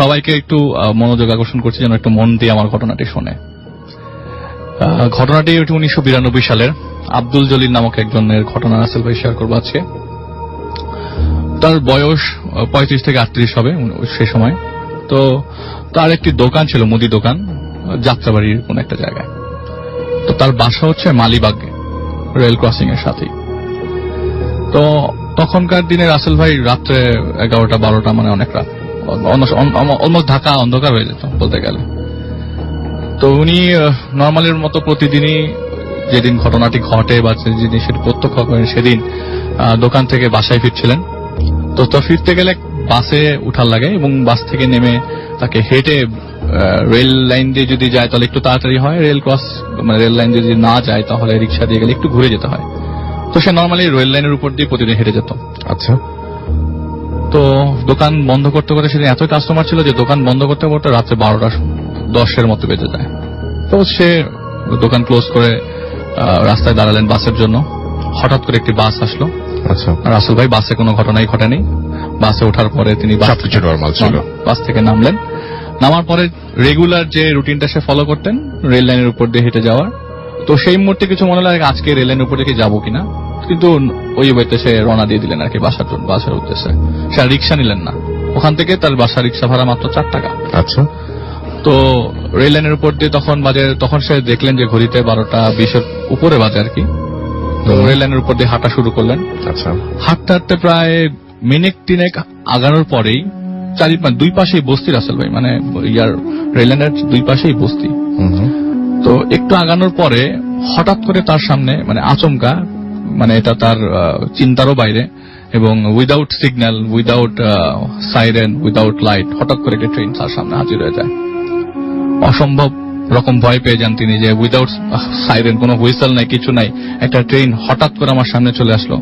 সবাইকে একটু মনোযোগ আকর্ষণ করছি যেন একটু মন দিয়ে আমার ঘটনাটি শোনে। ঘটনাটি ওটি উনিশশো বিরানব্বই সালের। আব্দুল জলিল নামক একজনের ঘটনা আসল ভাই শেয়ার করব আজকে। তার বয়স পঁয়ত্রিশ থেকে আটত্রিশ হবে সে সময়। তো তার একটি দোকান ছিল, মুদি দোকান, যাত্রাবাড়ির কোন একটা জায়গায়। তো তার বাসা হচ্ছে মালিবাগ রেল ক্রসিং এর সাথেই। তো তখনকার দিনে রাসেল ভাই রাত্রে এগারোটা, বারোটা মানে অনেক রাত। অলমোস্ট ঢাকা অন্ধকার হয়ে যেত বলতে গেলে। তো উনি নর্মালের মতো প্রতিদিনই যেদিন ঘটনাটি ঘটে বা যে জিনিসের প্রত্যক্ষ করেন, সেদিন দোকান থেকে বাসায় ফিরছিলেন। তো তো ফিরতে গেলে বাসে উঠার লাগে এবং বাস থেকে নেমে তাকে হেঁটে রেল লাইন দিয়ে যদি যায় তাহলে একটু তাড়াতাড়ি হয়। রেল ক্রস মানে রেল লাইন যদি না যায় তাহলে রিক্সা দিয়ে গেলে একটু ঘুরে যেতে হয়। তো সে নর্মালি রেল লাইনের উপর দিয়ে প্রতিদিন হেঁটে যেত। আচ্ছা। তো দোকান বন্ধ করতে করতে সেদিন এতই কাস্টমার ছিল যে দোকান বন্ধ করতে করতে রাত্রে বারোটা দশের মতো বেজে যায়। তো সে দোকান ক্লোজ করে রাস্তায় দাঁড়ালেন বাসের জন্য। হঠাৎ করে একটি বাস আসলো। আচ্ছা। রাসেল ভাই বাসে কোনো ঘটনাই ঘটেনি। বাসে ওঠার পরে তিনি বাস থেকে নামলেন। নামার পরে রেগুলার যে রুটিনটা সে ফলো করতেন রেল লাইনের উপর দিয়ে হেঁটে যাওয়ার। তো সেই মুহূর্তে কিছু মনে লাগে আজকে রেল লাইনের উপর দিয়ে যাব কিনা? কিন্তু ওই ওয়েতে সে রওনা দিয়ে দিলেন আর কি বাসার জন্য বাসার উদ্দেশ্যে। সে রিক্সা নিলেন না। ওখান থেকে তার বাসা রিক্সা ভাড়া মাত্র চার টাকা। আচ্ছা। তো রেল লাইনের উপর দিয়ে তখন বাজে তখন সে দেখলেন যে ঘড়িতে বারোটা বিশের উপরে বাজে আর কি। তো রেল লাইনের উপর দিয়ে হাঁটা শুরু করলেন। আচ্ছা। হাঁটতে হাঁটতে প্রায় মিনিট তিনেক আগানোর পরেই চারি দুই পাশেই বস্তি রাসেল ভাই মানে ইয়ার রেল লাইনের দুই পাশেই বস্তি। তো একটু আগানোর পরে হঠাৎ করে তার সামনে মানে আচমকা মানে এটা তার চিন্তারও বাইরে এবং without signal without siren without light হঠাৎ করে একটি ট্রেন তার সামনে হাজির হয়ে যায়। অসম্ভব রকম ভয় পেয়ে যান তিনি যে উইদাউট সাইরেন কোনো হুইসেল নাই কিছু নাই একটা ট্রেন হঠাৎ করে আমার সামনে চলে আসলো।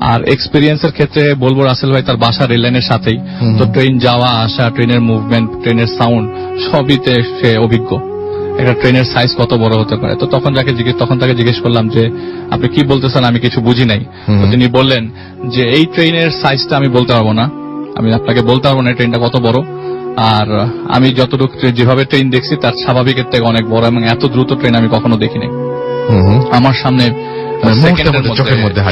আর এক্সপিরিয়েন্সের ক্ষেত্রে বলব রাসেল ভাই তার বাসা রেল লাইনের সাথেই তো ট্রেন যাওয়া আসা ট্রেনের মুভমেন্ট ট্রেনের সাউন্ড সবইতে সে অভিজ্ঞ। একটা ট্রেনের সাইজ কত বড় হতে পারে? তো তখন যাকে জিজ্ঞেস তখন তাকে জিজ্ঞেস করলাম যে আপনি কি বলতেছেন? আমি কিছু বুঝি নাই। তো তিনি বললেন যে এই ট্রেনের সাইজটা আমি বলতে পারব না। আমি আপনাকে বলতে পারব না ট্রেনটা কত বড়। আর আমি যতটুকু যেভাবে ট্রেন দেখছি তার স্বাভাবিকের থেকে অনেক বড় এবং এত দ্রুত ট্রেন আমি কখনো দেখিনি। আমার সামনে মানে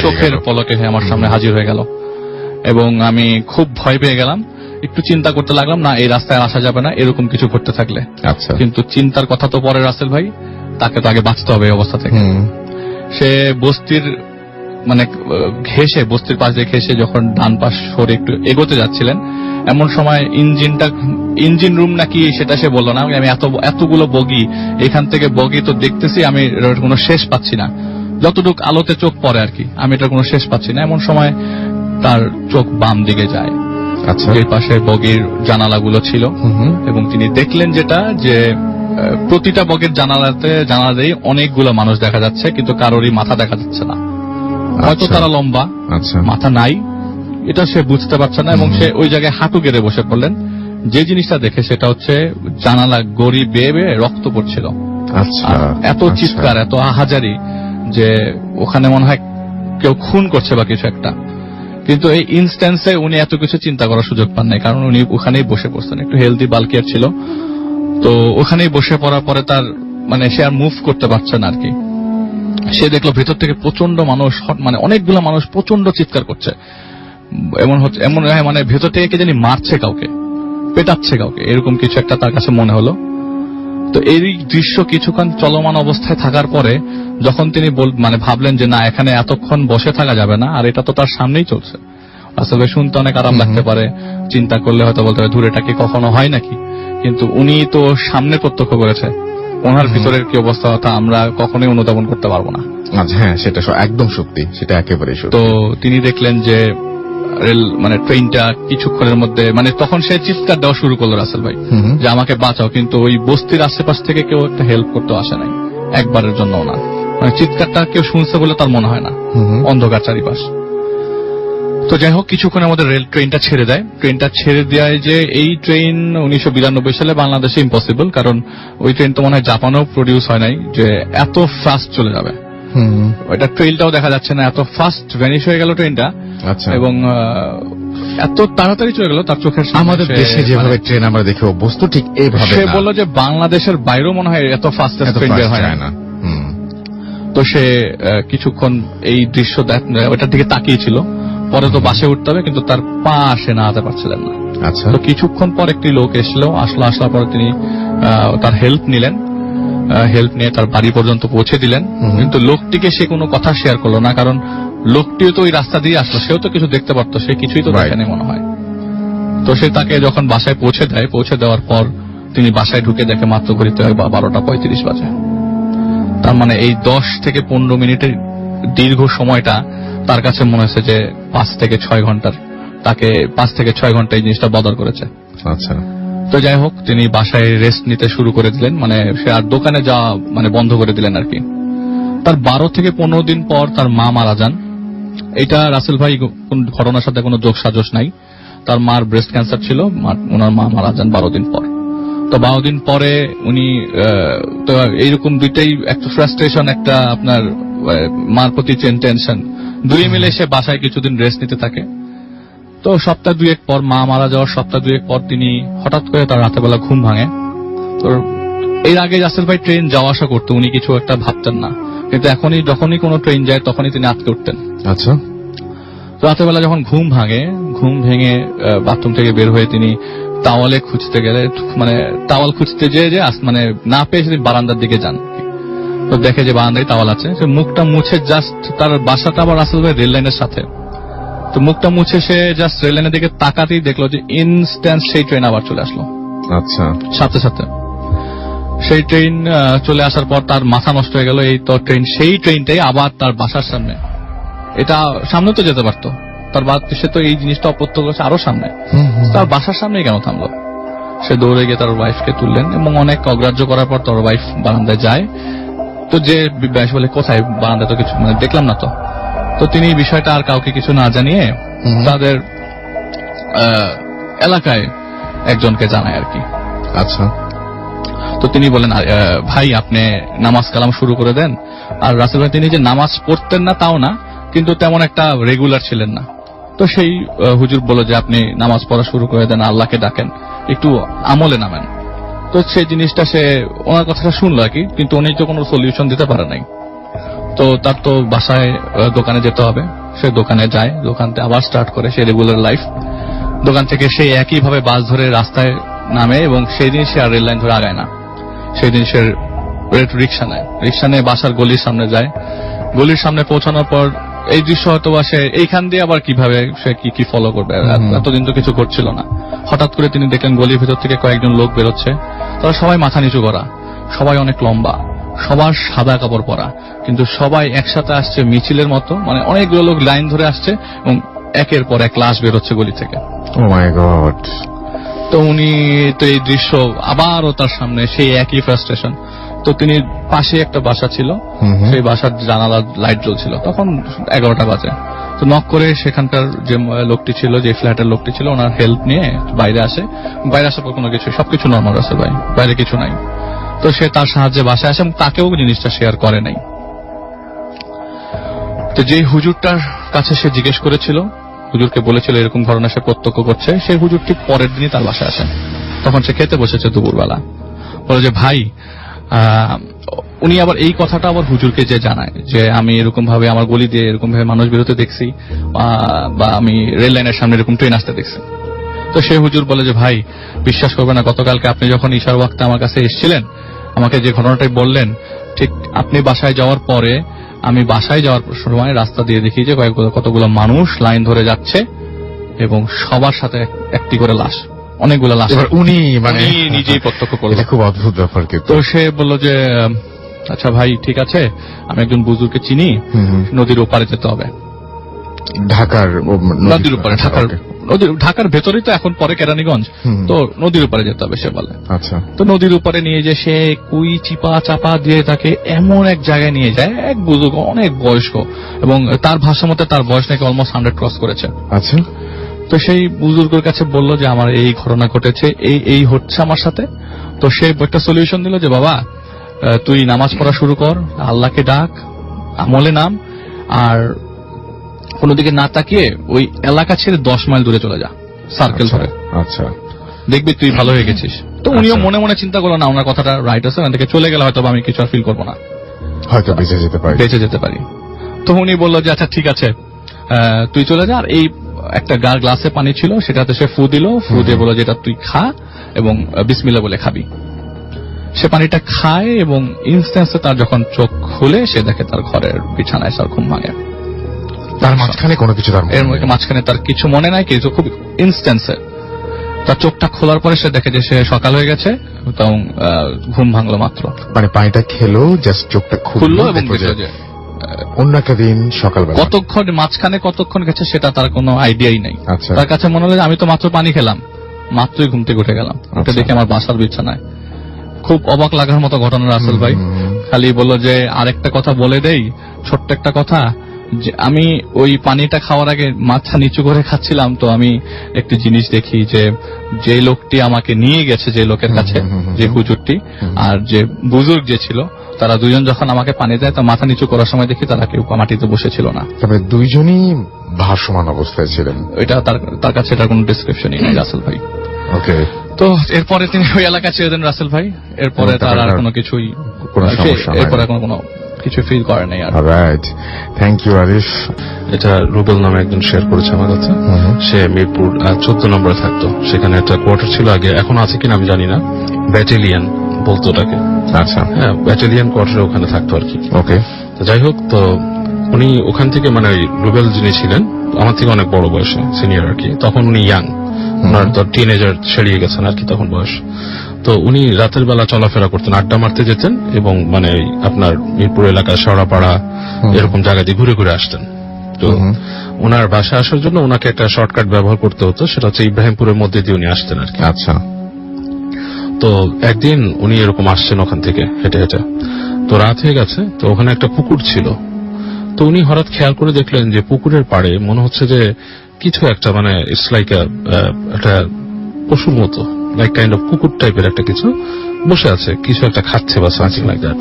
চোখের। পলকে আমার সামনে হাজির হয়ে গেল। এবং আমি খুব ভয় পেয়ে গেলাম। একটু চিন্তা করতে লাগলাম না এই রাস্তায় আসা যাবে না এরকম কিছু ঘটতে থাকলে। আচ্ছা। কিন্তু চিন্তার কথা তো পরে রাসেল ভাই তাকে তো আগে বাঁচতে হবে এই অবস্থা থেকে। সে বস্তির মানে ঘেসে বস্তির পাশ দিয়ে ঘেসে যখন ডান পাশ সরে একটু এগোতে যাচ্ছিলেন এমন সময় ইঞ্জিনটা ইঞ্জিন রুম নাকি সেটা সে বলল না আমি এত এতগুলো বগি এখান থেকে বগি তো দেখতেছি আমি কোনো শেষ পাচ্ছি না। যতটুক আলোতে চোখ পড়ে আর কি আমি এটার কোনো শেষ পাচ্ছি না। এমন সময় তার চোখ বাম দিকে যায়। আচ্ছা। যে পাশে বগির জানালাগুলো ছিল। এবং তিনি দেখলেন যেটা যে প্রতিটা বগের জানালাতে জানালাতেই অনেকগুলো মানুষ দেখা যাচ্ছে কিন্তু কারোরই মাথা দেখা যাচ্ছে না। হয়তো আচ্ছা। তারা লম্বা আচ্ছা। মাথা নাই। এটা সে বুঝতে পারছে না এবং সে ওই জায়গায় হাঁটু গেড়ে বসে পড়লেন। যে জিনিসটা দেখে সেটা হচ্ছে জানালা গড়ি বেয়ে বেয়ে রক্ত পড়ছিল। আচ্ছা এত। চিৎকার এত হাজারি যে ওখানে মনে হয় কেউ খুন করছে বা কিছু একটা। কিন্তু এই ইনস্ট্যান্সে উনি এত কিছু চিন্তা করার সুযোগ পান নাই, কারণ উনি ওখানেই বসে পড়ছেন একটু হেলদি বালকিয়ার ছিল। তো ওখানেই বসে পড়ার পরে তার মানে সে আর মুভ করতে পারছে না আর কি সে দেখল ভেতর থেকে প্রচণ্ড মানুষ মানে অনেকগুলো মানুষ প্রচণ্ড চিৎকার করছে। এমন হচ্ছে, এমন মানে ভেতর থেকে কে জানি মারছে কাউকে, পেটাচ্ছে কাউকে, এরকম কিছু একটা তার কাছে মনে হলো। তো এই দৃশ্য কিছুক্ষণ চলমান অবস্থায় থাকার পরে যখন তিনি মানে ভাবলেন যে না এখানে এতক্ষণ বসে থাকা যাবে না আর এটা তো তার সামনেই চলছে। আসলে শুনতে অনেক আরাম লাগতে পারে চিন্তা করলে হয়তো বলতে পারে দূরেটা কি কখনো হয় নাকি? কিন্তু উনি তো সামনে প্রত্যক্ষ করেছে ওনার ভিতরের কি অবস্থা তা আমরা কখনোই অনুধাবন করতে পারব না। আচ্ছা হ্যাঁ সেটা একদম সত্যি সেটা একেবারেই সত্যি। তো তিনি দেখলেন যে রেল মানে ট্রেনটা কিছুক্ষণের মধ্যে মানে তখন সে চিৎকার দেওয়া শুরু করল রাসেল ভাই। যে আমাকে বাঁচাও কিন্তু ওই বস্তির আশেপাশ থেকে কেউ একটা হেল্প করতে আসে নাই একবারের জন্য না মানে চিৎকারটা কেউ শুনছে বলে তার মনে হয় না। অন্ধকার চারিপাশ তো যাই হোক কিছুক্ষণের মধ্যে রেল ট্রেনটা ছেড়ে দেয় ট্রেনটা ছেড়ে দেয় যে এই ট্রেন উনিশশো বিরানব্বই সালে বাংলাদেশে ইম্পসিবল কারণ ওই ট্রেন তো মনে হয় জাপানেও প্রডিউস হয় নাই যে এত ফাস্ট চলে যাবে ওইটা ট্রেনটাও দেখা যাচ্ছে না এত ফাস্ট ভ্যানিশ হয়ে গেল ট্রেনটা আচ্ছা। এবং এত তাড়াতাড়ি চলে গেল তার চোখের আমাদের দেশে যেভাবে মানে- ট্রেন আমরা দেখে অভ্যস্ত ঠিক এইভাবে সে বলল যে বাংলাদেশের বাইরেও মনে হয় এত ফাস্ট ট্রেন বের হয় না। না। তো সে কিছুক্ষণ এই দৃশ্য দেখ ওটার দিকে তাকিয়েছিল। পরে তো বাসে উঠতে হবে কিন্তু তার পা সে নাড়াতে পারছিলেন না। আচ্ছা। তো কিছুক্ষণ পর একটি লোক এসলো আসলো আসার পর তিনি তার হেল্প নিলেন। হেল্প নিয়ে তার বাড়ি পর্যন্ত পৌঁছে দিলেন। কিন্তু লোকটিকে সে কোনো কথা শেয়ার করল না কারণ লোকটিও তো ওই রাস্তা দিয়ে আসলো সেও তো কিছু দেখতে পারতো সে কিছুই তো দেখেনি মনে হয়। তো সে তাকে যখন বাসায় পৌঁছে দেয় পৌঁছে দেওয়ার পর তিনি বাসায় ঢুকে দেখে মাত্র ঘড়িতে হয় বা বারোটা পঁয়ত্রিশ বাজে। তার মানে এই দশ থেকে পনেরো মিনিটের দীর্ঘ সময়টা তার কাছে মনে হয়েছে যে পাঁচ থেকে ছয় ঘণ্টার তাকে পাঁচ থেকে ছয় ঘণ্টা এই জিনিসটা বদল করেছে। আচ্ছা। তো যাই হোক, তিনি বাসায় রেস্ট নিতে শুরু করে দিলেন। মানে সে আর দোকানে যাওয়া মানে বন্ধ করে দিলেন আর কি। তার বারো থেকে পনেরো দিন পর তার মা মারা যান। এটা রাসেল ভাই কোন ঘটনার সাথে কোনো যোগ সাজস নাই। তার মার ব্রেস্ট ক্যান্সার ছিল ওনার মা মারা যান বারো দিন পর। তো বারো দিন পরে উনি তো এইরকম দুইটাই একটা ফ্রাস্ট্রেশন একটা আপনার মার প্রতি টেনশন দুই মিলে সে বাসায় কিছুদিন রেস্ট নিতে থাকে। তো সপ্তাহ দুয়েক পর মা মারা যাওয়ার সপ্তাহ দুয়েক পর তিনি হঠাৎ করে তার রাতেবেলা ঘুম ভাঙে। তো এর আগে রাসেল ভাই ট্রেন যাওয়া আসা করতো উনি কিছু একটা ভাবতেন না। কিন্তু এখনই যখনই কোনো ট্রেন যায় তখনই তিনি আটকে উঠতেন। আচ্ছা। তো রাতেবেলা যখন ঘুম ভাঙে ঘুম ভেঙে বাথরুম থেকে বের হয়ে তিনি তাওয়ালে খুঁজতে গেলে মানে তাওয়াল খুঁজতে যেয়ে যে মানে না পেয়ে সেদিন বারান্দার দিকে যান। তো দেখে যে বারান্দায় তাওয়াল আছে সে মুখটা মুছে জাস্ট তার বাসাটা আবার রাসেল ভাই রেল লাইনের সাথে। তো মুখটা মুছে সে জাস্ট রেল লাইনের দিকে তাকাতেই দেখল যে ইনস্ট্যান্ট সেই ট্রেন আবার চলে আসলো। আচ্ছা। সাথে সাথে। সেই ট্রেন চলে আসার পর তার মাথা নষ্ট হয়ে গেল এই তো ট্রেন সেই ট্রেনটাই আবার তার বাসার সামনে। এটা সামনে তো যেতে পারতো। তার বাদ সে তো এই জিনিসটা অপ্রত্যক্ষ করছে আরও সামনে। তার বাসার সামনেই কেন থামলো? সে দৌড়ে গিয়ে তার ওয়াইফকে তুললেন এবং অনেক অগ্রাহ্য করার পর তার ওয়াইফ বারান্দায় যায়। তো যে ব্যাস বলে কোথায় বারান্দায় তো কিছু মানে দেখলাম না তো? তো তিনি এই বিষয়টা আর কাউকে কিছু না জানিয়ে তাদের এলাকায় একজনকে জানায় আর কি। আচ্ছা। তো তিনি বলেন ভাই আপনি নামাজ কালাম শুরু করে দেন। আর রাসেল ভাই তিনি যে নামাজ পড়তেন না তাও না কিন্তু তেমন একটা রেগুলার ছিলেন না। তো সেই হুজুর বলে যে আপনি নামাজ পড়া শুরু করে দেন আল্লাহকে ডাকেন একটু আমলে নামেন। তো সেই জিনিসটা সে ওনার কথাটা শুনলো আর কি কিন্তু উনি তো কোনো সলিউশন দিতে পারে নাই। তো তার তো বাসায় দোকানে যেতে হবে। সে দোকানে যায় দোকানতে আবার স্টার্ট করে সে রেগুলার লাইফ দোকান থেকে সে একইভাবে বাস ধরে রাস্তায় নামে এবং সেই দিন সে আর রেল লাইন ধরে আগায় না। সেই দিন সে রিক্সা নেয়। রিক্সা নিয়ে বাসার গলির সামনে যায়। গলির সামনে পৌঁছানোর পর এই দৃশ্য হয়তো বা সে এইখান দিয়ে আবার কীভাবে সে কি কি ফলো করবে। এতদিন তো কিছু করছিল না। হঠাৎ করে তিনি দেখলেন গলির ভেতর থেকে কয়েকজন লোক বেরোচ্ছে। তারা সবাই মাথা নিচু করা। সবাই অনেক লম্বা। সবার সাদা কাপড় পরা। কিন্তু সবাই একসাথে আসছে মিছিলের মতো মানে অনেকগুলো লোক লাইন ধরে আসছে এবং একের পর এক লাশ বেরোচ্ছে গলি থেকে। ও মাই গড তো উনি তো এই দৃশ্য আবারও তার সামনে সেই একই ফ্রাস্ট্রেশন তো তিনি পাশে একটা বাসা ছিল। সেই বাসার জানালার লাইট জ্বলছিল। তখন এগারোটা বাজে। তো নক করে সেখানকার যে লোকটি ছিল যে ফ্ল্যাটের লোকটি ছিল ওনার হেল্প নিয়ে বাইরে আসে। বাইরে আসার পর কোনো কিছু সবকিছু নর্মাল আছে ভাই। বাইরে কিছু নাই। তো সে তার সাহায্যে বাসায় আসে এবং তাকেও জিনিসটা শেয়ার করে নাই। তো যে হুজুরটার কাছে সে জিজ্ঞেস করেছিল, হুজুরকে বলেছিল এরকম ঘটনা সে প্রত্যক্ষ করছে, সেই হুজুর ঠিক পরের দিনই তার বাসায় আসেন। তখন সে খেতে বসেছে দুপুরবেলা। বলে যে, ভাই উনি আবার এই কথাটা আবার হুজুরকে যে জানায়, যে আমি এরকম ভাবে আমার গলি দিয়ে এরকম ভাবে মানুষ বেরোতে দেখছি বা আমি রেল লাইনের সামনে এরকম ট্রেন আসতে দেখছি। তো সে হুজুর বলে যে, ভাই, বিশ্বাস করবে না, গতকালকে আপনি যখন ঈশার ওয়াক্তে আমার কাছে এসেছিলেন আমাকে যে ঘটনাটাই বললেন ঠিক আপনি বাসায় যাওয়ার পরে আমি বাসায় যাওয়ার সময় রাস্তা দিয়ে দেখি যে কয়েকগুলো কতগুলো মানুষ লাইন ধরে যাচ্ছে এবং সবার সাথে একটি করে লাশ অনেকগুলো লাশ। উনি মানে নিজেই প্রত্যক্ষ করলেন খুব অদ্ভুত ব্যাপার তো সে বলল যে আচ্ছা ভাই ঠিক আছে আমি একজন বুজুর্গকে চিনি। নদীর ওপারে যেতে হবে। ঢাকার নদীর উপরে ঢাকার নদীর ঢাকার ভেতরেই তো এখন পরে কেরানীগঞ্জ। তো নদীর উপরে যেতে হবে সে বলে। আচ্ছা। তো নদীর উপরে নিয়ে যে সে কুই চিপা চাপা দিয়ে তাকে এমন এক জায়গায় নিয়ে যায় এক বুজুর্গ অনেক বয়স্ক এবং তার ভাষা মতে তার বয়স নাকি অলমোস্ট হান্ড্রেড ক্রস করেছে। আচ্ছা। তো সেই বুজুর্গের কাছে বলল যে আমার এই ঘটনা ঘটেছে এই এই হচ্ছে আমার সাথে। তো সে একটা সলিউশন দিল যে বাবা তুই নামাজ পড়া শুরু কর আল্লাহকে ডাক আমলে নাম আর কোনো দিকে না তাকিয়ে ওই এলাকা ছেড়ে দশ মাইল দূরে চলে যা সার্কেল আচ্ছা, ধরে আচ্ছা। দেখবি তুই ভালো হয়ে গেছিস। তো উনিও আচ্ছা। মনে মনে চিন্তা করল না ওনার কথাটা রাইট আছে ওখান থেকে চলে গেলে হয়তো আমি কিছু আর ফিল করব না। হয়তো বেঁচে যেতে পারি। বেঁচে যেতে পারি। তো উনি বলল যে আচ্ছা ঠিক আছে তুই চলে যা। আর এই একটা গার গ্লাসে পানি ছিল সেটাতে সে ফু দিল ফু দিয়ে বলল যেটা তুই খা এবং বিসমিল্লা বলে খাবি। সে পানিটা খায় এবং ইনস্ট্যান্সে তার যখন চোখ খুলে সে দেখে তার ঘরের বিছানায় তার ঘুম ভাঙে। তার মাঝখানে কোনো কিছু তার এর মাঝখানে তার কিছু মনে নাই কিছু খুব ইনস্ট্যান্সে তার চোখটা খোলার পরে সে দেখে যে সে সকাল হয়ে গেছে এবং ঘুম ভাঙলো মাত্র। মানে পানিটা খেলো জাস্ট চোখটা খুললো এবং অন্য একটা দিন সকালবেলা। কতক্ষণ মাঝখানে কতক্ষণ গেছে সেটা তার কোনো আইডিয়াই নাই। আচ্ছা। তার কাছে মনে হলো আমি তো মাত্র পানি খেলাম মাত্রই ঘুম থেকে উঠে গেলাম। ওটা আচ্ছা। দেখে আমার বাসার বিছানায়। খুব অবাক লাগার মতো ঘটনা রাসেল ভাই। খালি বলল যে আরেকটা কথা বলে দেই ছোট্ট একটা কথা। যে আমি ওই পানিটা খাওয়ার আগে মাথা নিচু করে খাচ্ছিলাম তো আমি একটি জিনিস দেখি যে যে লোকটি আমাকে নিয়ে গেছে যে লোকের কাছে যে। হুজুরটি আর যে বুজুর্গ যে ছিল তারা দুজন যখন আমাকে পানি দেয় তো মাথা নিচু করার সময় দেখি তারা কেউ মাটিতে বসেছিল না। তবে দুইজনই ভাসমান অবস্থায় ছিলেন। এটা তার তার কাছে এটার কোনো ডিসক্রিপশনই নেই রাসেল ভাই। ওকে। তো এরপরে তিনি ওই এলাকা ছেড়ে দেন রাসেল ভাই। এরপরে তার আর কোনো কিছুই। এরপরে কোনো কোনো কিছু ফিল করে নাই আর। রাইট থ্যাংক ইউ আরিফ এটা রুবেল নামে একজন শেয়ার করেছে আমার কাছে। সে মিরপুর চোদ্দ নম্বরে থাকতো। সেখানে একটা কোয়ার্টার ছিল আগে এখন আছে কিনা আমি জানি না। ব্যাটেলিয়ান বলতো ওটাকে। আচ্ছা। হ্যাঁ ব্যাটেলিয়ান কোয়ার্টারে ওখানে থাকতো আর কি। ওকে যাই হোক তো উনি ওখান থেকে মানে ওই রুবেল যিনি ছিলেন আমার থেকে অনেক বড় বয়সে সিনিয়র আর কি তখন উনি ইয়াং ওনার তো টিনেজার ছেড়িয়ে গেছেন আর কি তখন বয়স। তো উনি রাতের বেলা চলাফেরা করতেন আড্ডা মারতে যেতেন এবং মানে আপনার মিরপুর এলাকা সরাপাড়া এরকম জায়গা দিয়ে ঘুরে ঘুরে আসতেন। তো ওনার বাসা আসার জন্য ওনাকে একটা শর্টকাট ব্যবহার করতে হতো সেটা হচ্ছে ইব্রাহিমপুরের মধ্যে দিয়ে উনি আসতেন আর কি। আচ্ছা। তো একদিন উনি এরকম আসছেন ওখান থেকে হেঁটে হেঁটে। তো রাত হয়ে গেছে তো ওখানে একটা পুকুর ছিল। তো উনি হঠাৎ খেয়াল করে দেখলেন যে পুকুরের পাড়ে মনে হচ্ছে যে কিছু একটা মানে ইটস লাইক একটা পশুর মতো। লাইক কাইন্ড অফ কুকুর টাইপের একটা কিছু বসে আছে কিছু একটা খাচ্ছে বা সামথিং লাইক দ্যাট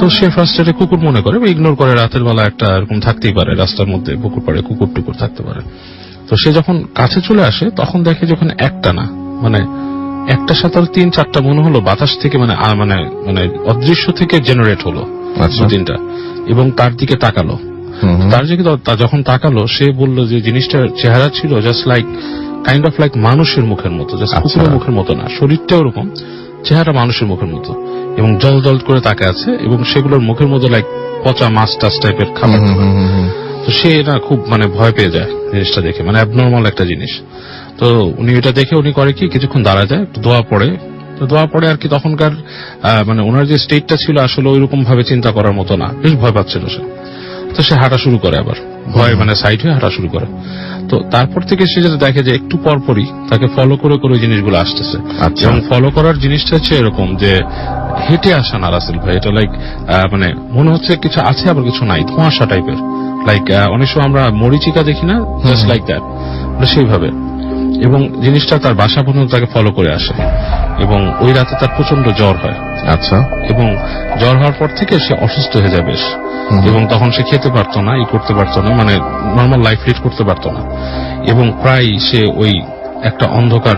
তো সে ফার্স্টে কুকুর মনে করে ইগনোর করে রাতের বেলা একটা এরকম থাকতেই পারে রাস্তার মধ্যে পুকুর পাড়ে কুকুর টুকুর থাকতে পারে। তো সে যখন কাছে চলে আসে তখন দেখে যখন একটা না। মানে একটা সাথে তিন চারটা মনে হলো বাতাস থেকে মানে মানে মানে অদৃশ্য থেকে জেনারেট হলো আচ্ছা। তিনটা এবং তার দিকে তাকালো। তার যখন তাকালো সে বলল যে জিনিসটার চেহারা ছিল just like kind of like মানুষের মুখের মতো আচ্ছা। কুকুরের মুখের মতো না শরীরটা ওরকম চেহারা মানুষের মুখের মতো এবং জল জল করে তাকে আছে এবং সেগুলোর মুখের মধ্যে লাইক পচা মাছ টাছ টাইপের খাবার। তো সে না খুব মানে ভয় পেয়ে যায় জিনিসটা দেখে মানে অ্যাবনর্মাল একটা জিনিস। তো উনি এটা দেখে উনি করে কি কিছুক্ষণ দাঁড়া যায় একটু দোয়া পড়ে। তো দোয়া পড়ে আর কি তখনকার মানে ওনার যে স্টেটটা ছিল আসলে ওইরকম ভাবে চিন্তা করার মতো না বেশ ভয় পাচ্ছিল সে। তো সে হাঁটা শুরু করে আবার। ভয় মানে সাইড হয়ে হাঁটা শুরু করে। তো তারপর থেকে সে যেটা দেখে যে একটু পর পরই তাকে ফলো করে করে ওই জিনিসগুলো আসতেছে। আচ্ছা। এবং ফলো করার জিনিসটা হচ্ছে এরকম যে হেঁটে আসা না রাসেল ভাই এটা লাইক মানে মনে হচ্ছে কিছু আছে আবার কিছু নাই ধোঁয়াশা টাইপের লাইক অনেক সময় আমরা মরিচিকা দেখি না জাস্ট লাইক দ্যাট সেইভাবে। এবং জিনিসটা তার বাসা পর্যন্ত তাকে ফলো করে আসে। এবং ওই রাতে তার প্রচণ্ড জ্বর হয়। আচ্ছা। এবং জ্বর হওয়ার পর থেকে সে অসুস্থ হয়ে যায় বেশ। এবং তখন সে খেতে পারতো না, ই করতে পারতো না মানে নর্মাল লাইফ লিড করতে পারতো না। এবং প্রায় সে ওই একটা অন্ধকার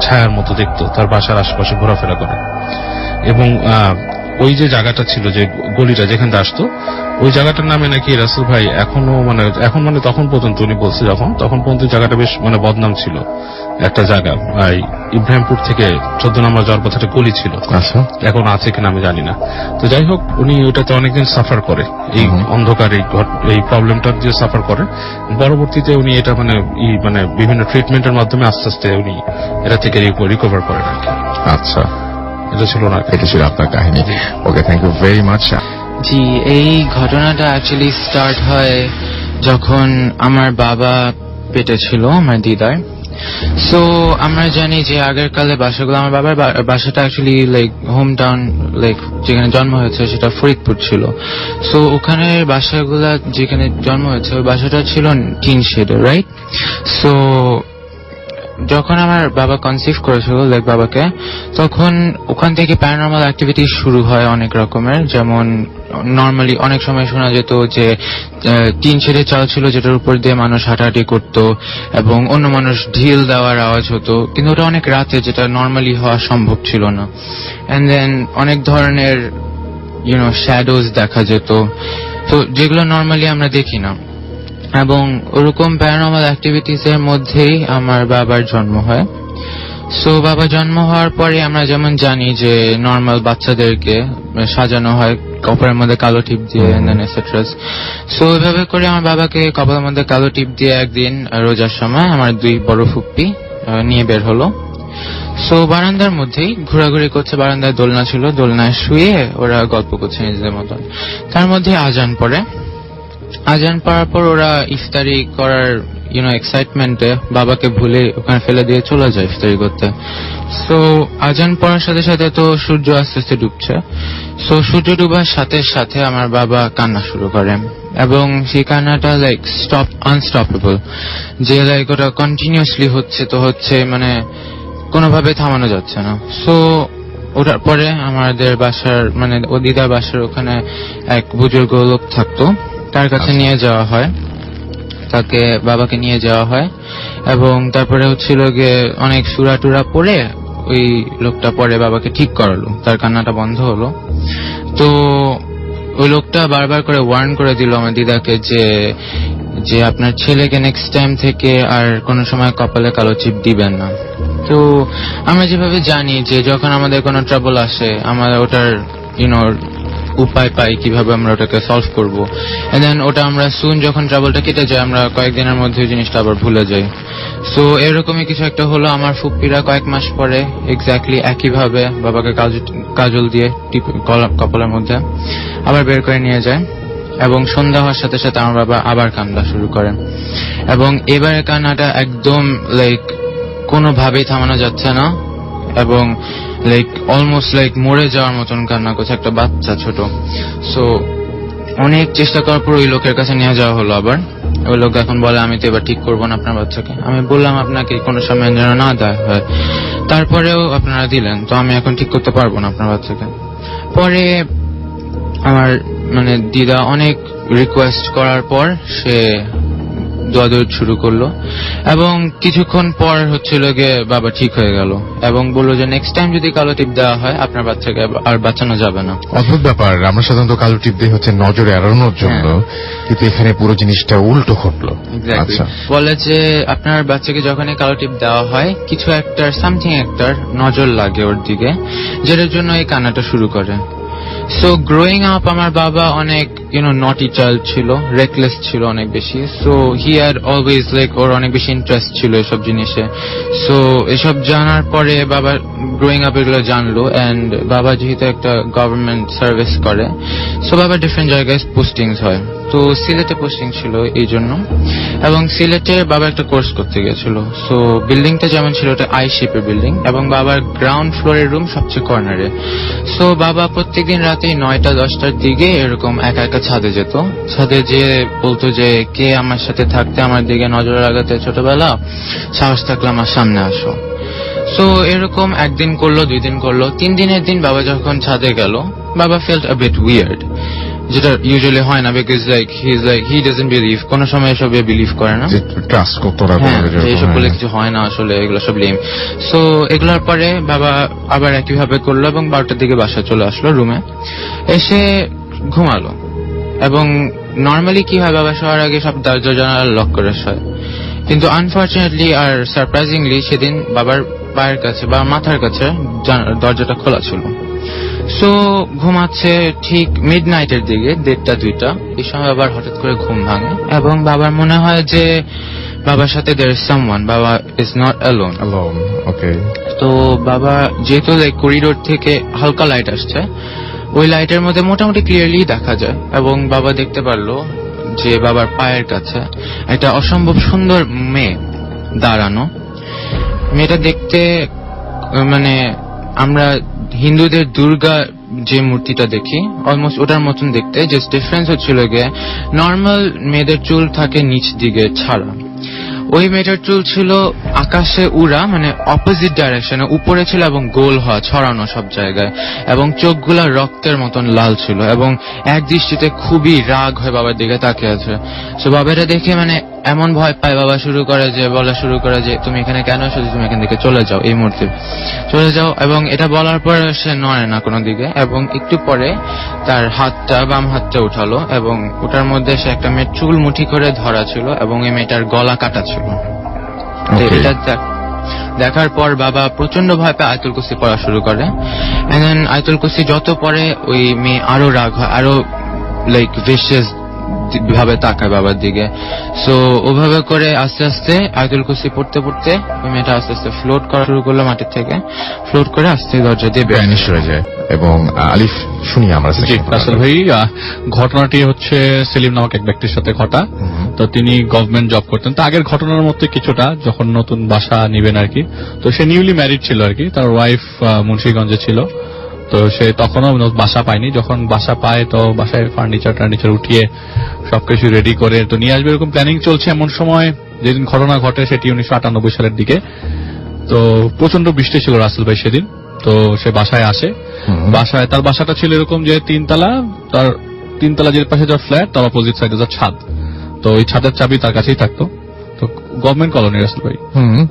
ছায়ার মতো দেখত, তার বাসার আশেপাশে ঘোরাফেরা করে। এবং ওই যে জায়গাটা ছিল যে গলিটা যেখানে আসতো ওই জায়গাটার নামে নাকি রাসেল ভাই এখনও মানে এখন মানে তখন পর্যন্ত উনি বলছে যখন তখন পর্যন্ত জায়গাটা বেশ মানে বদনাম ছিল। একটা জায়গা এই ইব্রাহিমপুর থেকে চোদ্দ নম্বর যাওয়ার পথে একটা গলি ছিল। আচ্ছা। এখন আছে কিনা আমি জানি না। তো যাই হোক উনি ওটাতে অনেকদিন সাফার করে। এই। অন্ধকার এই ঘট- এই প্রবলেমটা দিয়ে সাফার করে। পরবর্তীতে উনি এটা মানে ই মানে বিভিন্ন ট্রিটমেন্টের মাধ্যমে আস্তে আস্তে উনি এটা থেকে রিকভার করেন আচ্ছা। এটা ছিল না এটা ছিল আপনার কাহিনী। Okay thank you very much জি, এই ঘটনাটা অ্যাকচুয়ালি স্টার্ট হয় যখন আমার বাবা পেটে ছিল, আমার দিদার। সো আমরা জানি যে আগের কালে বাসাগুলো, আমার বাবার বাসাটা actually like home town like যেখানে জন্ম হয়েছে সেটা ফরিদপুর ছিল। সো ওখানের বাসাগুলা যেখানে জন্ম হয়েছে, ওই বাসাটা ছিল টিন শেডের রাইট সো যখন আমার বাবা কনসিভ করেছিল লাইক বাবাকে, তখন ওখান থেকে প্যারানর্মাল অ্যাক্টিভিটি শুরু হয় অনেক রকমের। যেমন নর্মালি অনেক সময় শোনা যেত যে টিন ছেড়ে চাল ছিল যেটার উপর দিয়ে মানুষ হাঁটাহাঁটি করত এবং অন্য মানুষ ঢিল দেওয়ার আওয়াজ হতো। কিন্তু ওটা অনেক রাতে যেটা নর্মালি হওয়া সম্ভব ছিল না। অ্যান্ড দেন অনেক ধরনের ইউনো শ্যাডোজ দেখা যেত। তো যেগুলো নর্মালি আমরা দেখি না। এবং ওরকম প্যারানর্মাল অ্যাক্টিভিটিস এর মধ্যেই আমার বাবার জন্ম হয়। সো বাবা জন্ম হওয়ার পরে আমরা যেমন জানি যে নর্মাল বাচ্চাদেরকে সাজানো হয় কপালের মধ্যে কালো টিপ দিয়ে সো ওইভাবে করে আমার বাবাকে কপালের মধ্যে কালো টিপ দিয়ে একদিন রোজার সময় আমার দুই বড় ফুপ্পি নিয়ে বের হলো। সো বারান্দার মধ্যেই ঘোরাঘুরি করছে বারান্দায় দোলনা ছিল দোলনায় শুয়ে ওরা গল্প করছে নিজেদের মতন। তার মধ্যে আজান পড়ে। আজান পড়ার পর ওরা ইফতারি করার ইউনো এক্সাইটমেন্টে বাবাকে ভুলে ওখানে ফেলে দিয়ে চলে যায় ইফতারি করতে। সো আজান পড়ার সাথে সাথে তো সূর্য আস্তে আস্তে ডুবছে। সো সূর্য ডুবার সাথে সাথে আমার বাবা কান্না শুরু করে। এবং সেই কান্নাটা লাইক স্টপ আনস্টপেবল যে লাইক ওটা কন্টিনিউসলি হচ্ছে তো হচ্ছে মানে কোনোভাবে থামানো যাচ্ছে না। সো ওটার পরে আমাদের বাসার মানে ও দিদার বাসার ওখানে এক বুজুর্গ লোক থাকতো। তার কাছে আচ্ছা। নিয়ে যাওয়া হয়। তাকে বাবাকে নিয়ে যাওয়া হয় এবং তারপরে হচ্ছিল গিয়ে অনেক সুরা টুরা পড়ে ওই লোকটা পরে বাবাকে ঠিক করালো। তার কান্নাটা বন্ধ হলো। তো ওই লোকটা বারবার করে ওয়ার্ন করে দিল আমার দিদাকে যে যে আপনার ছেলেকে নেক্সট টাইম থেকে আর কোনো সময় কপালে কালো চিপ দিবেন না। তো আমরা যেভাবে জানি যে যখন আমাদের কোনো ট্রাবল আসে আমরা ওটার ইউনো উপায় পাই কীভাবে আমরা ওটাকে সলভ করব। এন্ড দেন ওটা আমরা সুন যখন ট্রাবলটা কেটে যায়, আমরা কয়েকদিনের মধ্যে ওই জিনিসটা আবার ভুলে যাই। সো এরকমই কিছু একটা হলো আমার ফুপ্পিরা কয়েক মাস পরে এক্স্যাক্টলি একইভাবে বাবাকে কাজল দিয়ে কপালের মধ্যে আবার বের করে নিয়ে যায় এবং সন্ধ্যা হওয়ার সাথে সাথে আমার বাবা আবার কান্না শুরু করেন এবং এবারে কান্নাটা একদম লাইক কোনোভাবেই থামানো যাচ্ছে না এবং লাইক অলমোস্ট লাইক মরে যাওয়ার মতন কান্না করছে একটা বাচ্চা ছোট। সো অনেক চেষ্টা করার পর ওই লোকের কাছে নিয়ে যাওয়া হলো আবার। ওই লোক এখন বলে, আমি তো এবার ঠিক করব না আপনার বাচ্চাকে। আমি বললাম, আপনাকে কোনো সময় যেন না দেওয়া হয়। তারপরেও আপনারা দিলেন, তো আমি এখন ঠিক করতে পারব না আপনার বাচ্চাকে। পরে আমার মানে দিদা অনেক রিকোয়েস্ট করার পর সে দোয়াদৌড় শুরু করল। এবং কিছুক্ষণ পর হচ্ছিল গিয়ে বাবা ঠিক হয়ে গেল এবং বলল যে নেক্সট টাইম যদি কালো টিপ দেওয়া হয় আপনার বাচ্চাকে আর বাঁচানো যাবে না। অদ্ভুত ব্যাপার আমরা সাধারণত কালো টিপ দিয়ে হচ্ছে নজরে এড়ানোর জন্য কিন্তু এখানে পুরো জিনিসটা উল্টো ঘটলো। আচ্ছা। বলে যে আপনার বাচ্চাকে যখনই কালো টিপ দেওয়া হয় কিছু একটার সামথিং একটার নজর লাগে ওর দিকে যেটার জন্য এই কান্নাটা শুরু করে। সো গ্রোয়িং আপ আমার বাবা অনেক ইউনো নটি চাইল্ড ছিল রেকলেস ছিল অনেক বেশি। সো হি আর অলওয়েজ লাইক ওর অনেক বেশি ইন্টারেস্ট ছিল এসব জিনিসে। সো এসব জানার পরে বাবা গ্রোয়িং আপ এগুলো জানলো অ্যান্ড বাবা যেহেতু একটা গভর্নমেন্ট সার্ভিস করে সো বাবা ডিফারেন্ট জায়গায় পোস্টিংস হয়। তো সিলেটে পোস্টিং ছিল এই জন্য এবং সিলেটে বাবা একটা কোর্স করতে গেছিল। সো বিল্ডিংটা যেমন ছিল, ওটা আই শেপের বিল্ডিং এবং বাবার গ্রাউন্ড ফ্লোরের রুম সবচেয়ে কর্নারে সো বাবা প্রত্যেকদিন রাতে নয়টা, দশটার দিকে এরকম একা একা ছাদে যেত। ছাদে যেয়ে বলতো যে, কে আমার সাথে থাকতে আমার দিকে নজর লাগাতে ছোটবেলা? সাহস থাকলে আমার সামনে আসো। সো এরকম একদিন করল, দুই দিন করল। তিন দিনের দিন বাবা যখন ছাদে গেল, বাবা ফেল্ট আ বিট উইয়ার্ড যেটা ইউজুয়ালি হয় না because like he is like he doesn't believe কোনো সময় এসবে বিলিভ করে না। যে ট্রাস্ট করতো না হ্যাঁ এইসব বলে। কিছু হয় না আসলে এগুলো সব লিম সো এগুলোর পরে বাবা আবার একইভাবে করল এবং বারোটার দিকে বাসা চলে আসলো রুমে এসে ঘুমালো। এবং নর্মালি কি হয় বাবা শোয়ার আগে সব দরজা জানালা লক করে শোয়। কিন্তু আনফর্চুনেটলি আর সারপ্রাইজিংলি সেদিন বাবার পায়ের কাছে বা মাথার কাছে দরজাটা খোলা ছিল। সো ঘুমাচ্ছে ঠিক মিড নাইটের দিকে দেড়টা দুইটা। এই সময় আবার হঠাৎ করে ঘুম ভাঙে এবং বাবার মনে হয় যে বাবার সাথে দের সামওয়ান বাবা ইজ নট অ্যালোন okay. তো বাবা যেহেতু লাইক করিডোর থেকে হালকা লাইট আসছে ওই লাইটের মধ্যে মোটামুটি ক্লিয়ারলি দেখা যায় এবং বাবা দেখতে পারল যে বাবার পায়ের কাছে একটা অসম্ভব সুন্দর মেয়ে দাঁড়ানো। মেয়েটা দেখতে মানে আমরা হিন্দুদের দুর্গা যে মূর্তিটা দেখি অলমোস্ট ওটার মতন দেখতে জাস্ট ডিফারেন্স হচ্ছিল গিয়ে নর্মাল মেয়েদের চুল থাকে নিচ দিকে ছাড়া। ওই মেয়েটার চুল ছিল আকাশে উড়া মানে অপোজিট ডাইরেকশনে উপরে ছিল এবং গোল হওয়া, ছড়ানো সব জায়গায়। এবং চোখগুলা রক্তের মতন লাল ছিল এবং এক দৃষ্টিতে খুবই রাগ হয়ে বাবার দিকে তাকিয়ে আছে। সো বাবাটা দেখে মানে এমন ভয় পায় বাবা শুরু করে যে বলা শুরু করে যে তুমি এখানে কেন এসেছ তুমি এখান থেকে চলে যাও। এই মুহূর্তে। চলে যাও এবং এটা বলার পর সে নড়ে না কোনো দিকে এবং একটু পরে তার হাতটা বাম হাতটা উঠালো এবং ওটার মধ্যে সে একটা মেয়ের চুল মুঠি করে ধরা ছিল এবং এই মেয়েটার গলা কাটা ছিল। এটা দেখ- দেখার পর বাবা প্রচণ্ড ভয় পেয়ে আয়তুল কুস্তি পড়া শুরু করে। দেন আয়তুল কুস্তি যত পরে ওই মেয়ে আরও রাগ হয় আরও লাইক ভিশিয়াস ভাবে তাকায় বাবার দিকে। সো ওভাবে করে আস্তে আস্তে আয়তুল কুস্তি পড়তে পড়তে ওই মেয়েটা আস্তে আস্তে ফ্লোট করা শুরু করল মাটির থেকে। ফ্লোট করে আস্তে দরজা দিয়ে বের ভ্যানিশ হয়ে যায় এবং আলিফ শুনি আমরা জি section ভাই ঘটনাটি হচ্ছে সেলিম নামক এক ব্যক্তির সাথে ঘটা। তো তিনি গভর্নমেন্ট জব করতেন। তো আগের ঘটনার মধ্যে কিছুটা যখন নতুন বাসা নিবেন আর কি তো সে নিউলি ম্যারিড ছিল আর কি। তার ওয়াইফ মুন্সিগঞ্জে ছিল। তো সে তখনও বাসা পায়নি। যখন বাসা পায় তো বাসায় ফার্নিচার টার্নিচার উঠিয়ে সবকিছু রেডি করে তো নিয়ে আসবে এরকম প্ল্যানিং চলছে এমন সময়। যেদিন ঘটনা ঘটে সেটি উনিশশো আটানব্বই সালের দিকে। তো প্রচণ্ড বৃষ্টি ছিল রাসেল ভাই সেদিন। তো সে বাসায় আসে। বাসায় তার বাসাটা ছিল এরকম যে তিনতলা তার তিনতলা যে পাশে যার ফ্ল্যাট তার অপোজিট সাইডে যার ছাদ। তো ওই ছাদের চাবি তার কাছেই থাকতো। গভর্নমেন্ট কলোনি রাসেল ভাই।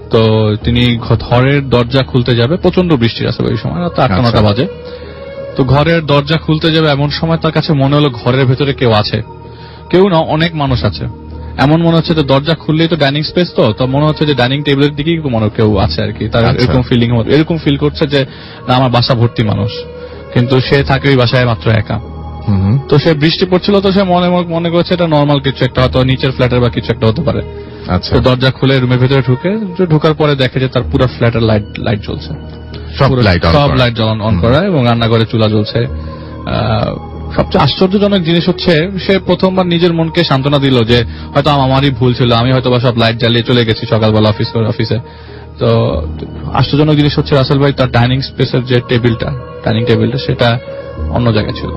তো তিনি ঘরের দরজা খুলতে যাবে প্রচণ্ড বৃষ্টি আসবে ওই সময় রাত আটটা আচ্ছা। নটা বাজে। তো ঘরের দরজা খুলতে যাবে এমন সময় তার কাছে মনে হলো ঘরের ভেতরে কেউ আছে। কেউ না অনেক মানুষ আছে। এমন মনে হচ্ছে যে দরজা খুললেই তো ডাইনিং স্পেস তো তো মনে হচ্ছে যে ডাইনিং টেবিলের দিকেই মনে হয় কেউ আছে আর কি। তার আচ্ছা। এরকম ফিলিং এরকম ফিল করছে যে না আমার বাসা ভর্তি মানুষ। কিন্তু সে থাকে ওই বাসায় মাত্র একা। তো সে বৃষ্টি পড়ছিল তো সে মনে মনে করছে এটা নর্মাল কিছু একটা হয়তো নিচের ফ্ল্যাটের বা কিছু একটা হতে পারে। তো দরজা খুলে রুমের ভেতরে ঢুকে ঢোকার পরে দেখে যে তার পুরো ফ্ল্যাটের লাইট লাইট জ্বলছে। সব লাইট সব লাইট জ্বলন অন করা এবং রান্নাঘরে চুলা জ্বলছে। সবচেয়ে আশ্চর্যজনক জিনিস হচ্ছে সে প্রথমবার নিজের মনকে সান্ত্বনা দিল যে হয়তো আমারই ভুল ছিল আমি হয়তো বা সব লাইট জ্বালিয়ে চলে গেছি সকালবেলা অফিস অফিসে তো আশ্চর্যজনক জিনিস হচ্ছে রাসেল ভাই তার ডাইনিং স্পেসের যে টেবিলটা ডাইনিং টেবিলটা সেটা অন্য জায়গায় ছিল।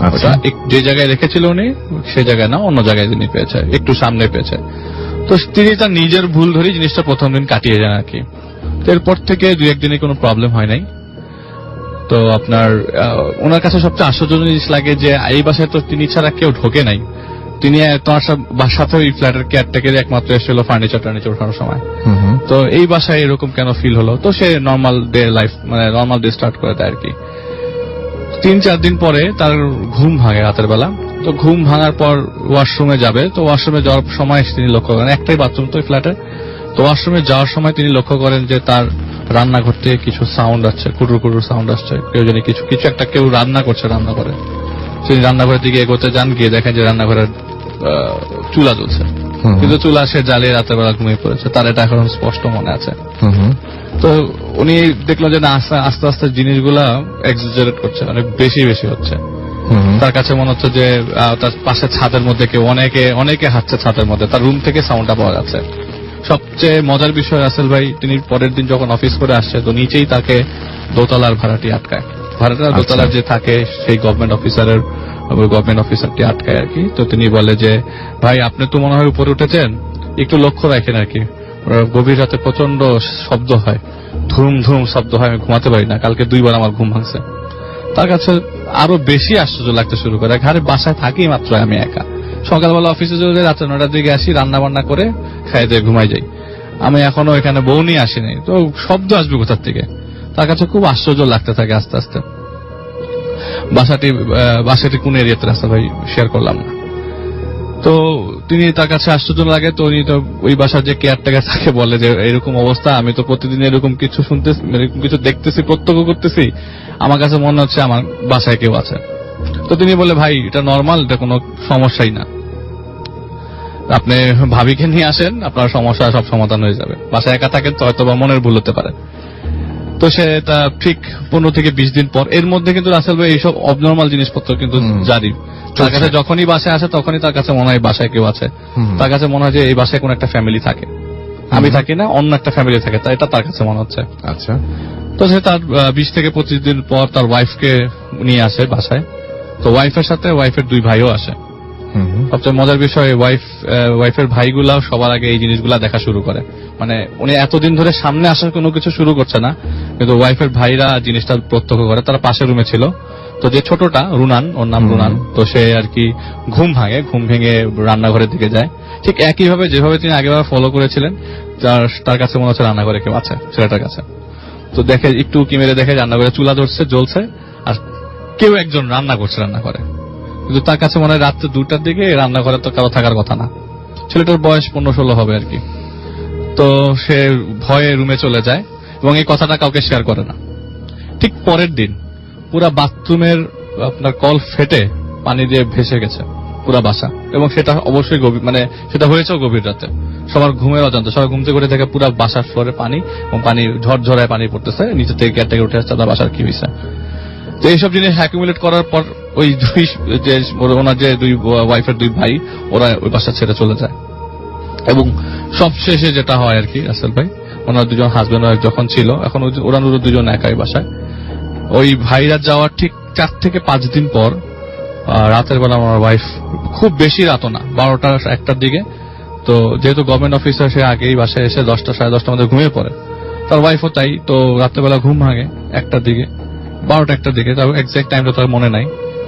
আচ্ছা। যে জায়গায় রেখেছিল উনি সে জায়গায় না অন্য জায়গায় তিনি পেয়েছে একটু সামনে পেয়েছে। তো তিনি তার নিজের ভুল ধরে জিনিসটা প্রথম দিন কাটিয়ে যান আর কি। এরপর থেকে দুই একদিনে কোনো প্রবলেম হয় নাই। তো আপনার ওনার কাছে সবচেয়ে আশ্চর্যজনক জিনিস লাগে যে এই বাসায় তো তিনি ছাড়া কেউ ঢোকে নাই। তিনি তোমার সা- বাসাতে ওই ফ্ল্যাটের কেয়ারটেকার একমাত্র এসেছিল ফার্নিচার টার্নিচার ওঠানোর সময়। তো এই বাসায় এরকম কেন ফিল হলো? তো সে নর্মাল ডে লাইফ মানে নর্মাল ডে স্টার্ট করে দেয় আর কি। তিন চার দিন পরে তার ঘুম ভাঙে রাতের বেলা। তো ঘুম ভাঙার পর ওয়াশরুমে যাবে। তো ওয়াশরুমে যাওয়ার সময় তিনি লক্ষ্য করেন একটাই বাথরুম তো ফ্ল্যাটে তো ওয়াশরুমে যাওয়ার সময় তিনি লক্ষ্য করেন যে তার রান্নাঘর থেকে কিছু সাউন্ড আসছে কুটুর কুটুর সাউন্ড আসছে। কেউ জানি কিছু কিছু একটা কেউ রান্না করছে রান্নাঘরে। তিনি রান্নাঘরের দিকে এগোতে যান গিয়ে দেখেন যে রান্নাঘরের চুলা জ্বলছে। কিন্তু চুলা সে জ্বালিয়ে রাতের বেলা ঘুমিয়ে পড়েছে। তার এটা এখন স্পষ্ট মনে আছে। তো উনি দেখল যে না আস্তে আস্তে জিনিসগুলা এক্সাজারেট করছে অনেক বেশি বেশি হচ্ছে। তার কাছে মনে হচ্ছে যে তার পাশে ছাদের মধ্যে কেউ অনেকে অনেকে হাঁটছে ছাদের মধ্যে তার রুম থেকে সাউন্ডটা পাওয়া যাচ্ছে। সবচেয়ে মজার বিষয় রাসেল ভাই তিনি পরের দিন যখন অফিস করে আসছে তো নিচেই তাকে দোতলার ভাড়াটি আটকায়। ভাড়াটা আচ্ছা। দোতলার যে থাকে সেই গভর্নমেন্ট অফিসারের গভর্নমেন্ট অফিসারটি আটকায় আর কি। তো তিনি বলে যে ভাই আপনি তো মনে হয় উপরে উঠেছেন। একটু লক্ষ্য রাখেন আর কি। গভীর রাতে প্রচণ্ড শব্দ হয়। ধুম ধুম শব্দ হয় আমি ঘুমাতে পারি না। কালকে দুইবার আমার ঘুম ভাঙছে। তার কাছে আরও বেশি আশ্চর্য লাগতে শুরু করে। ঘরে বাসায় থাকি মাত্র আমি একা। সকালবেলা অফিসে চলে যাই, রাত্রে নটার দিকে আসি রান্না বান্না করে খাই দিয়ে ঘুমাই যাই। আমি এখনও এখানে বউ নিয়ে আসিনি, তো শব্দ আসবে কোথার থেকে? তার কাছে খুব আশ্চর্য লাগতে থাকে আস্তে আস্তে। বাসাটি বাসাটি কোন এরিয়াতে? রাস্তা ভাই শেয়ার করলাম। না তো তিনি তার কাছে আশ্চর্য লাগে তো উনি তো ওই বাসার যে কেয়ারটেকার তাকে বলে যে, এরকম অবস্থা, আমি তো প্রতিদিন এরকম কিছু শুনতে এরকম কিছু দেখতেছি, প্রত্যক্ষ করতেছি। আমার কাছে মনে হচ্ছে আমার বাসায় কেউ আছে। তো তিনি বলে, ভাই, এটা নর্মাল এটা কোনো সমস্যাই না। আপনি ভাবিকে নিয়ে আসেন, আপনার সমস্যা সব সমাধান হয়ে যাবে। বাসায় একা থাকেন তো হয়তো বা মনের ভুল হতে পারে। তো সে তা ঠিক পনেরো থেকে বিশ দিন পর। এর মধ্যে কিন্তু রাসেল ভাই এইসব অবনর্মাল জিনিসপত্র কিন্তু জারি। তার কাছে যখনই বাসায় আসে তখনই তার কাছে মনে হয় বাসায় কেউ আছে। তার কাছে মনে হয় যে এই বাসায় কোন একটা ফ্যামিলি থাকে। আমি থাকি না অন্য একটা ফ্যামিলি থাকে। তাই এটা তার কাছে মনে হচ্ছে। আচ্ছা। তো সে তার বিশ থেকে পঁচিশ দিন পর তার ওয়াইফকে নিয়ে আসে বাসায়। তো ওয়াইফের সাথে ওয়াইফের দুই ভাইও আসে। সবচেয়ে মজার বিষয় ওয়াইফ ওয়াইফের ভাইগুলা সবার আগে এই জিনিসগুলা দেখা শুরু করে। মানে উনি এতদিন ধরে সামনে আসার কোনো কিছু শুরু করছে না কিন্তু ওয়াইফের ভাইরা জিনিসটা প্রত্যক্ষ করে তারা পাশের রুমে ছিল। তো যে ছোটটা রুনান ওর নাম রুনান তো সে আর কি ঘুম ভাঙে ঘুম ভেঙে রান্নাঘরের দিকে যায়। ঠিক একইভাবে যেভাবে তিনি আগেবার ফলো করেছিলেন তার তার কাছে মনে হচ্ছে রান্নাঘরে কেউ আছে ছেলেটার কাছে। তো দেখে একটু কি মেরে দেখে রান্নাঘরে চুলা ধরছে জ্বলছে আর কেউ একজন রান্না করছে রান্না রান্নাঘরে। কিন্তু তার কাছে মনে হয় রাত্রে দুটার দিকে রান্নাঘরে তো কারও থাকার কথা না। ছেলেটার বয়স পনেরো ষোলো হবে আর কি। তো সে ভয়ে রুমে চলে যায় এবং এই কথাটা কাউকে শেয়ার করে না। ঠিক পরের দিন পুরা বাথরুমের আপনার কল ফেটে পানি দিয়ে ভেসে গেছে পুরা বাসা এবং সেটা অবশ্যই গভীর মানে সেটা হয়েছেও গভীর রাতে। সবার ঘুমের অজান্ত সবাই ঘুমতে করে দেখে পুরা বাসার ফ্লোরে পানি এবং পানি ঝরঝরায় পানি পড়তেছে নিচে থেকে থেকে উঠে আসছে তার বাসার কি হয়েছে। তো এইসব জিনিস অ্যাকুমুলেট করার পর ওই দুই যে ওনার যে দুই ওয়াইফের দুই ভাই, ওরা ওই বাসা ছেড়ে চলে যায়। এবং সবশেষে যেটা হয় আর কি রাসেল ভাই, ওনার দুজন হাজবেন্ড ওয়াইফ যখন ছিল, এখন ওরা ওরা দুজন একাই বাসায়। ওই ভাইরা যাওয়ার ঠিক চার থেকে পাঁচ দিন পর রাতের বেলা আমার ওয়াইফ খুব বেশি রাতও না, বারোটা একটার দিকে। তো যেহেতু গভর্নমেন্ট অফিসার সে আগেই বাসায় এসে দশটা, সাড়ে দশটার মধ্যে ঘুমিয়ে পড়ে। তার ওয়াইফও তাই, তো রাত্রেবেলা ঘুম ভাঙে একটার দিকে, বারোটা একটার দিকে তার এক্সাক্ট টাইমটা তার মনে নাই।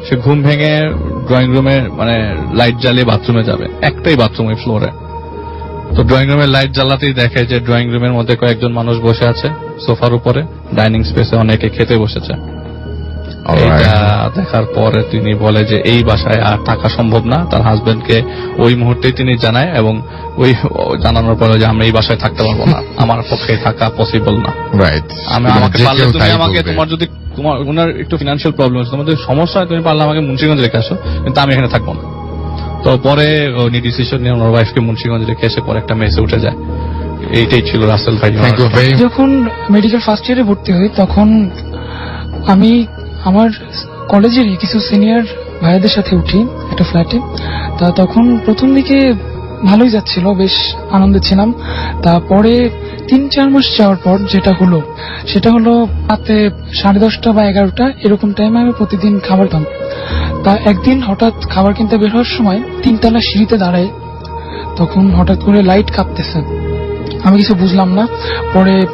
সে ঘুম ভেঙে ড্রয়িং রুমে মানে লাইট জ্বালিয়ে বাথরুমে যাবে একটাই বাথরুম ওই ফ্লোরে তো ড্রয়িং রুমের লাইট জ্বালাতেই দেখে যে ড্রয়িং রুমের মধ্যে কয়েকজন মানুষ বসে আছে, সোফার উপরে ডাইনিং স্পেসে অনেকে খেতে বসেছে. এটা দেখার পরে তিনি বলে যে এই বাসায় আর থাকা সম্ভব না। তার হাজবেন্ডকে ওই মুহূর্তে তিনি জানায় এবং ওই জানানোর পরে যে আমি এই বাসায় থাকতে পারব না আমার পক্ষে থাকা পসিবল না। রাইট আমি আমাকে পারলে তুমি আমাকে তোমার যদি তোমার ওনার একটু ফিনান্সিয়াল প্রবলেম আছে তোমাদের সমস্যা হয় তুমি পারলে আমাকে মুন্সিগঞ্জ রেখে আসো কিন্তু আমি এখানে থাকব না। তো পরে উনি ডিসিশন নিয়ে ওনার ওয়াইফকে মুন্সিগঞ্জ রেখে এসে পরে একটা মেসে উঠে যায়। এইটাই ছিল রাসেল ভাই। যখন মেডিকেল ফার্স্ট ইয়ারে ভর্তি হই তখন আমি আমার কলেজেরই কিছু সিনিয়র ভাইয়াদের সাথে উঠি, একটা ফ্ল্যাটে তা তখন প্রথম দিকে ভালোই যাচ্ছিল, বেশ আনন্দে ছিলাম। তারপরে তিন, চার মাস যাওয়ার পর যেটা হলো, সেটা হলো রাতে সাড়ে দশটা বা এগারোটা, এরকম টাইমে আমি প্রতিদিন খাবার পাম তা একদিন হঠাৎ খাবার কিনতে বের হওয়ার সময় তিনতলা সিঁড়িতে দাঁড়ায়। তখন হঠাৎ করে লাইট কাঁপতেছে। আমি কিছু বুঝলাম না। পরে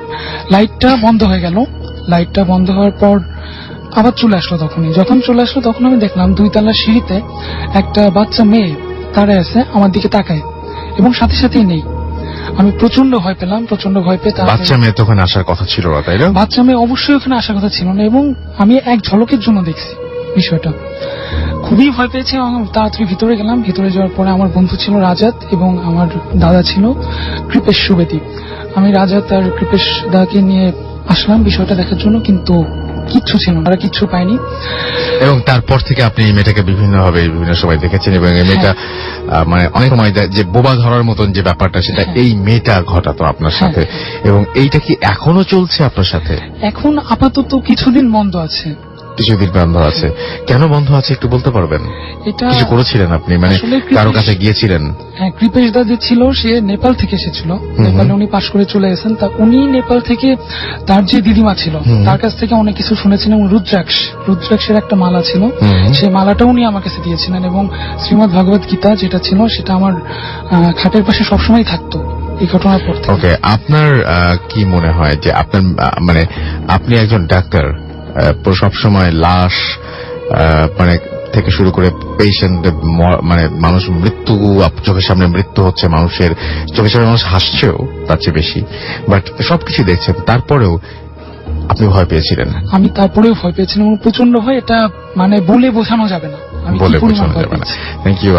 লাইটটা বন্ধ হয়ে গেল। লাইটটা বন্ধ হওয়ার পর আবার চলে আসলো তখনই। যখন চলে আসলো তখন আমি দেখলাম দুই তলার সিঁড়িতে একটা বাচ্চা মেয়ে দাঁড়ায় আছে আমার দিকে তাকায় এবং সাথে সাথেই নেই। আমি প্রচণ্ড ভয় পেলাম প্রচণ্ড ভয় পেয়ে বাচ্চা মেয়ে তখন আসার কথা ছিল না তাই না? বাচ্চা মেয়ে অবশ্যই ওখানে আসার কথা ছিল না এবং আমি এক ঝলকের জন্য দেখছি বিষয়টা। খুবই ভয় পেয়েছি এবং তাড়াতাড়ি ভিতরে গেলাম। ভিতরে যাওয়ার পরে আমার বন্ধু ছিল রাজাত এবং আমার দাদা ছিল কৃপেশ সুবেদী। আমি রাজাত আর কৃপেশ দাকে নিয়ে আসলাম বিষয়টা দেখার জন্য কিন্তু কিচ্ছু ছিল না কিচ্ছু পায়নি। এবং তারপর থেকে আপনি এই মেয়েটাকে বিভিন্ন ভাবে বিভিন্ন সময় দেখেছেন এবং এই মেয়েটা আহ, মানে অনেক সময় যে বোবা ধরার মতন যে ব্যাপারটা সেটা হ্যাঁ। এই মেয়েটা ঘটাতো আপনার সাথে। এবং এইটা কি এখনও চলছে আপনার সাথে? এখন আপাতত কিছুদিন বন্ধ আছে। কিছুদিন বন্ধ আছে। কেন বন্ধ আছে একটু বলতে পারবেন? এটা কিছু করেছিলেন আপনি? মানে কারও কাছে গিয়েছিলেন? হ্যাঁ কৃপেশ দা যে ছিল সে নেপাল থেকে এসেছিল। নেপালে উনি পাশ করে চলে গেছেন। তা উনি নেপাল থেকে তার যে দিদিমা ছিল তার কাছ থেকে অনেক কিছু শুনেছিলেন। রুদ্রাক্ষ। রুদ্রাক্ষের একটা মালা ছিল। হুম। সেই মালাটাও উনি আমার কাছে দিয়েছিলেন এবং শ্রীমদ ভগবত গীতা যেটা ছিল সেটা আমার খাটের পাশে সবসময় থাকতো এই ঘটনার পর ওকে আপনার কি মনে হয় যে আপনার মানে আপনি একজন ডাক্তার সব সময় লাশ মানে থেকে শুরু করে পেশেন্ট মানে মানুষ মৃত্যু চোখের সামনে মৃত্যু হচ্ছে মানুষের চোখের সামনে মানুষ হাসছেও তার চেয়ে বেশি। বাট সবকিছু দেখছেন। তারপরেও আপনি ভয় পেয়েছিলেন। আমি তারপরেও ভয় পেয়েছিলাম প্রচণ্ড ভয় এটা মানে বলে বোঝানো যাবে না। বলে বোঝানো যাবে না। Thank you